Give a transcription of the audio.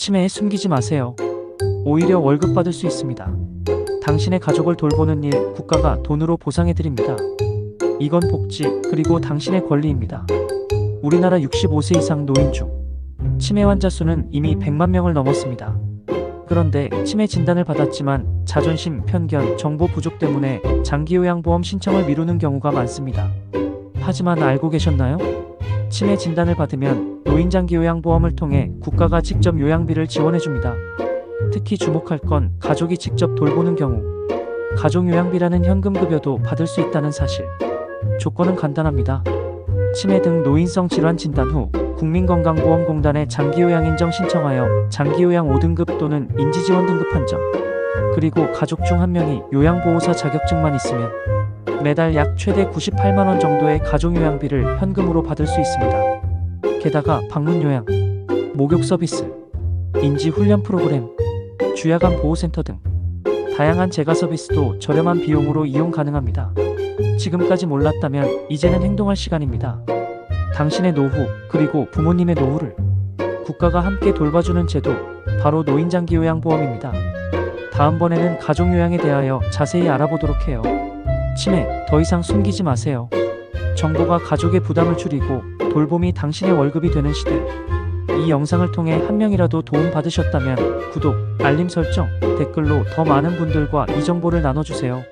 치매에 숨기지 마세요. 오히려 월급 받을 수 있습니다. 당신의 가족을 돌보는 일 국가가 돈으로 보상해 드립니다. 이건 복지 그리고 당신의 권리입니다. 우리나라 65세 이상 노인 중 치매 환자 수는 이미 100만 명을 넘었습니다. 그런데 치매 진단을 받았지만 자존심, 편견, 정보 부족 때문에 장기요양보험 신청을 미루는 경우가 많습니다. 하지만 알고 계셨나요? 치매 진단을 받으면 노인장기 요양보험을 통해 국가가 직접 요양비를 지원해줍니다. 특히 주목할 건 가족이 직접 돌보는 경우 가족요양비라는 현금급여도 받을 수 있다는 사실. 조건은 간단합니다. 치매 등 노인성 질환 진단 후 국민건강보험공단에 장기요양 인정 신청하여 장기요양 5등급 또는 인지지원 등급 판정. 그리고 가족 중 한 명이 요양보호사 자격증만 있으면 매달 약 최대 98만원 정도의 가족요양비를 현금으로 받을 수 있습니다. 게다가 방문요양, 목욕 서비스, 인지훈련 프로그램, 주야간 보호센터 등 다양한 재가 서비스도 저렴한 비용으로 이용 가능합니다. 지금까지 몰랐다면 이제는 행동할 시간입니다. 당신의 노후 그리고 부모님의 노후를 국가가 함께 돌봐주는 제도 바로 노인장기요양보험입니다. 다음번에는 가족요양에 대하여 자세히 알아보도록 해요. 치매 더 이상 숨기지 마세요. 정보가 가족의 부담을 줄이고 돌봄이 당신의 월급이 되는 시대. 이 영상을 통해 한 명이라도 도움 받으셨다면 구독, 알림 설정, 댓글로 더 많은 분들과 이 정보를 나눠주세요.